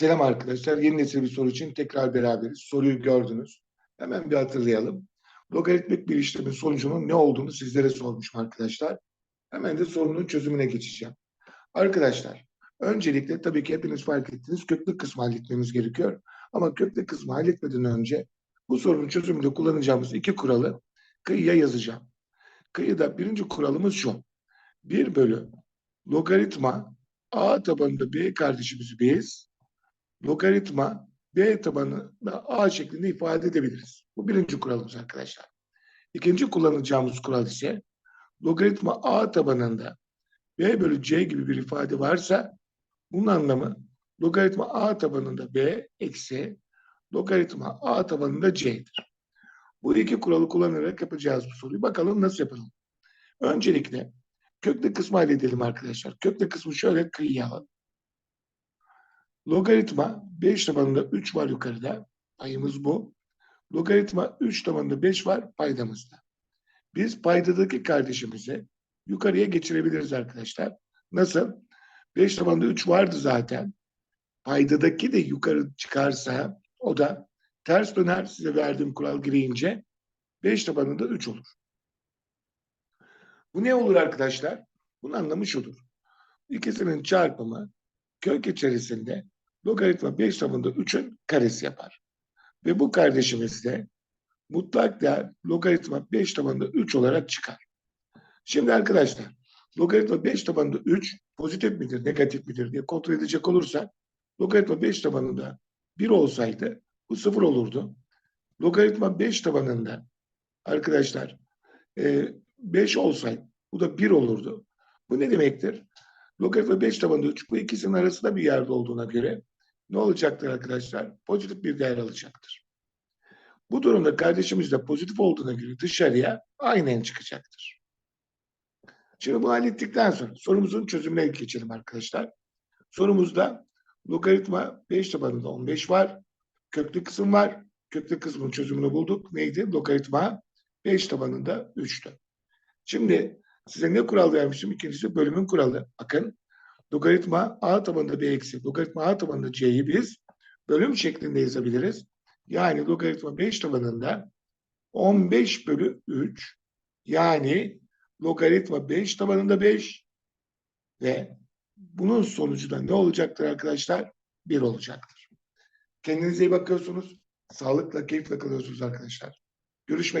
Selam arkadaşlar. Yeni nesil bir soru için tekrar beraberiz. Soruyu gördünüz. Hemen bir hatırlayalım. Logaritmik bir işlemin sonucunun ne olduğunu sizlere sormuşum arkadaşlar. Hemen de sorunun çözümüne geçeceğim. Arkadaşlar, öncelikle tabii ki hepiniz fark ettiniz köklü kısmı halletmemiz gerekiyor. Ama köklü kısmı halletmeden önce bu sorunun çözümünde kullanacağımız iki kuralı kıyıya yazacağım. Kıyıda birinci kuralımız şu. 1 bölü logaritma a tabanında b kardeşimizi biz logaritma b tabanında a şeklinde ifade edebiliriz. Bu birinci kuralımız arkadaşlar. İkinci kullanacağımız kural ise logaritma a tabanında b bölü c gibi bir ifade varsa bunun anlamı logaritma a tabanında b eksi logaritma a tabanında c'dir. Bu iki kuralı kullanarak yapacağız bu soruyu. Bakalım nasıl yapalım. Öncelikle köklü kısmı halledelim arkadaşlar. Köklü kısmı şöyle kıyıya alalım. Logaritma 5 tabanında 3 var yukarıda. Payımız bu. Logaritma 3 tabanında 5 var paydamızda. Biz paydadaki kardeşimizi yukarıya geçirebiliriz arkadaşlar. Nasıl? 5 tabanında 3 vardı zaten. Paydadaki de yukarı çıkarsa o da ters döner size verdiğim kural gireyince 5 tabanında 3 olur. Bu ne olur arkadaşlar? Bunun anlamı şudur. İkisinin çarpımı kök içerisinde logaritma 5 tabanında 3'ün karesi yapar. Ve bu kardeşimiz de mutlak değer logaritma 5 tabanında 3 olarak çıkar. Şimdi arkadaşlar logaritma 5 tabanında 3 pozitif midir negatif midir diye kontrol edecek olursak logaritma 5 tabanında 1 olsaydı bu 0 olurdu. Logaritma 5 tabanında arkadaşlar 5 olsaydı bu da 1 olurdu. Bu ne demektir? Logaritma 5 tabanında 3 bu ikisinin arasında bir yerde olduğuna göre ne olacaktır arkadaşlar? Pozitif bir değer alacaktır. Bu durumda kardeşimiz de pozitif olduğuna göre dışarıya aynen çıkacaktır. Şimdi bunu hallettikten sonra sorumuzun çözümüne geçelim arkadaşlar. Sorumuzda logaritma 5 tabanında 15 var. Köklü kısım var. Köklü kısmın çözümünü bulduk. Neydi? Logaritma 5 tabanında 3'tü. Şimdi size ne kural vermiştim? İkincisi bölümün kuralı. Bakın logaritma a tabanında b eksi logaritma a tabanında c'yi biz bölüm şeklinde yazabiliriz. Yani logaritma 5 tabanında 15 bölü 3 yani logaritma 5 tabanında 5 ve bunun sonucu da ne olacaktır arkadaşlar? 1 olacaktır. Kendinize iyi bakıyorsunuz. Sağlıkla, keyifle kalıyorsunuz arkadaşlar. Görüşmek